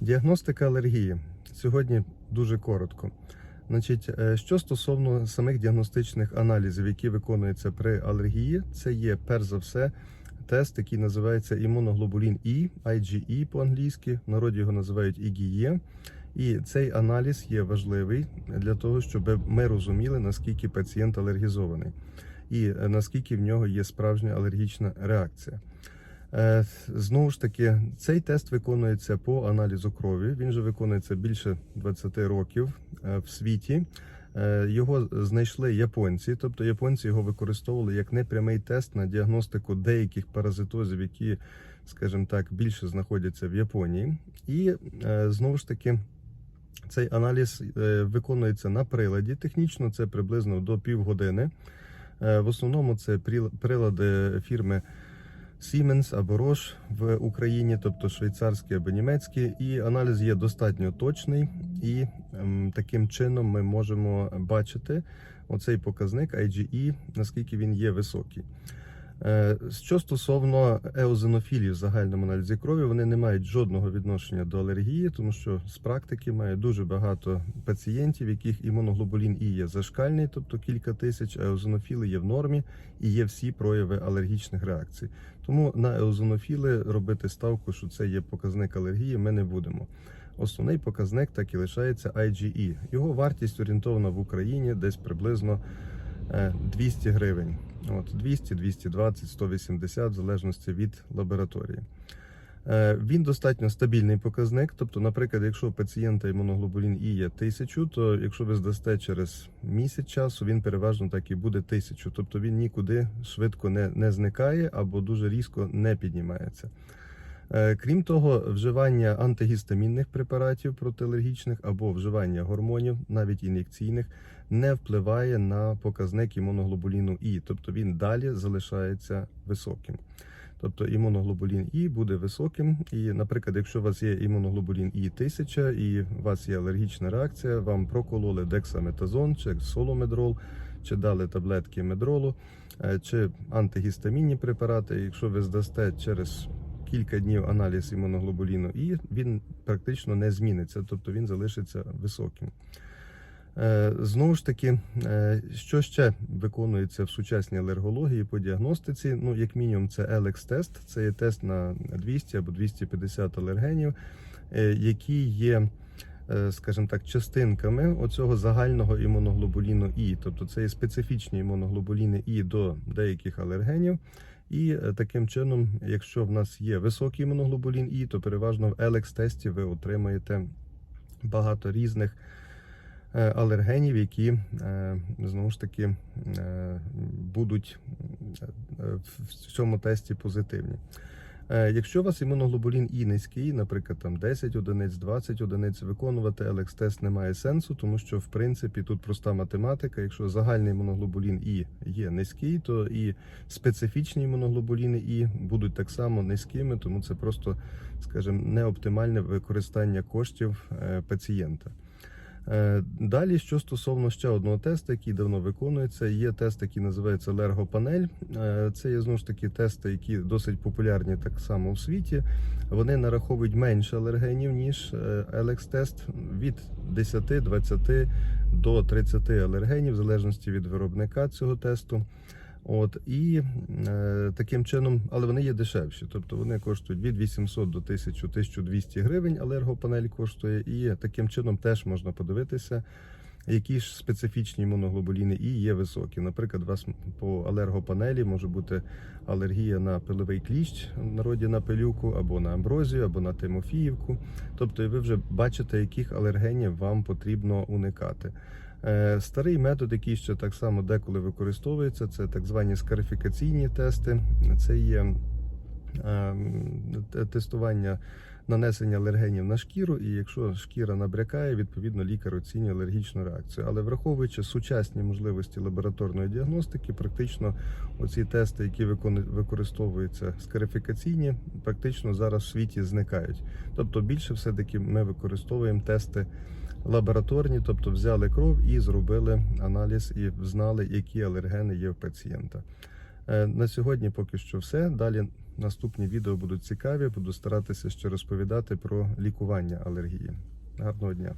Діагностика алергії. Сьогодні дуже коротко. Значить, е, що стосовно самих діагностичних аналізів, які виконуються при алергії, це є перш за все тест, який називається імуноглобулін І, IgE по-англійськи, в народі його називають IgE. І цей аналіз є важливий для того, щоб ми розуміли, наскільки пацієнт алергізований і е, наскільки в нього є справжня алергічна реакція. Е, Знову ж таки, цей тест виконується по аналізу крові. Він же виконується більше 20 років е, в світі. Е, Його знайшли японці, тобто японці його використовували як непрямий тест на діагностику деяких паразитозів, які, скажімо так, більше знаходяться в Японії. І знову ж таки. Цей аналіз виконується на приладі. Технічно це приблизно до півгодини. В основному це прил- прилади фірми Siemens або Roche в Україні, тобто швейцарські або німецькі. І аналіз є достатньо точний, і ем, таким чином ми можемо бачити оцей показник IgE, наскільки він є високий. Е, Що стосовно еозинофілів в загальному аналізі крові, вони не мають жодного відношення до алергії, тому що з практики має дуже багато пацієнтів, яких імуноглобулін І є зашкальний, тобто кілька тисяч, а еозинофіли є в нормі і є всі прояви алергічних реакцій. Тому на еозинофіли робити ставку, що це є показник алергії, ми не будемо. Основний показник так і лишається IgE. Його вартість орієнтована в Україні десь приблизно е, 200 гривень. От 200, 220, 180, в залежності від лабораторії. Е, Він достатньо стабільний показник. Тобто, наприклад, якщо у пацієнта імуноглобулін І є 1000, то якщо ви здасте через місяць часу, він переважно так і буде 1000. Тобто він нікуди швидко не, не зникає або дуже різко не піднімається. Е, Крім того, вживання антигістамінних препаратів протиалергічних або вживання гормонів, навіть ін'єкційних, не впливає на показник імуноглобуліну І, тобто він далі залишається високим. Тобто імуноглобулін І буде високим. І, наприклад, якщо у вас є імуноглобулін І 1000 і у вас є алергічна реакція, вам прокололи дексаметазон чи соломедрол, чи дали таблетки медролу, е, чи антигістамінні препарати. Якщо ви здасте через кілька днів аналіз імуноглобуліну І, він практично не зміниться, тобто він залишиться високим. Е, Знову ж таки, е, що ще виконується в сучасній алергології по діагностиці? Ну, як мінімум, це Елекс-тест, це є тест на 200 або 250 алергенів, е, які є, скажімо так, частинками оцього загального імуноглобуліну І. Тобто це є специфічні імуноглобуліни І до деяких алергенів. І е, таким чином, якщо в нас є високий імуноглобулін І, то переважно в Елекс-тесті ви отримаєте багато різних е, алергенів, які е, знову ж таки будуть в цьому тесті позитивні. Е, Якщо у вас імуноглобулін І низький, наприклад, там 10 одиниць, 20 одиниць, виконувати елекс-тест немає сенсу, тому що в принципі тут проста математика. Якщо загальний імуноглобулін І є низький, то і специфічні імуноглобуліни І будуть так само низькими, тому це просто, скажімо, неоптимальне використання коштів е, пацієнта. Е, Далі, що стосовно ще одного тесту, який давно виконується, є тест, який називається Лергопанель. Е, Це є знову ж таки тести, які досить популярні так само в світі. Вони нараховують менше алергенів, ніж Елекс-тест від 10, 20 до 30 алергенів, в залежності від виробника цього тесту. От і е, таким чином, але вони є дешевші, тобто вони коштують від 800 до 1000 1200 гривень. Алергопанель коштує, і таким чином теж можна подивитися, які ж специфічні імуноглобуліни і є високі. Наприклад, у вас по алергопанелі може бути алергія на пиловий кліщ, в народі на пилюку, або на амброзію, або на тимофіївку. Тобто, ви вже бачите, яких алергенів вам потрібно уникати. Е, Старий метод, який ще так само деколи використовується, це так звані скарифікаційні тести. Це є ем, тестування нанесення алергенів на шкіру, і якщо шкіра набрякає, відповідно лікар оцінює алергічну реакцію. Але враховуючи сучасні можливості лабораторної діагностики, практично оці тести, які використовуються скарифікаційні, практично зараз в світі зникають. Тобто більше все-таки ми використовуємо тести лабораторні, тобто взяли кров і зробили аналіз і знали, які алергени є в пацієнта. Е, На сьогодні поки що все. Далі наступні відео будуть цікаві. Буду старатися ще розповідати про лікування алергії. Гарного дня!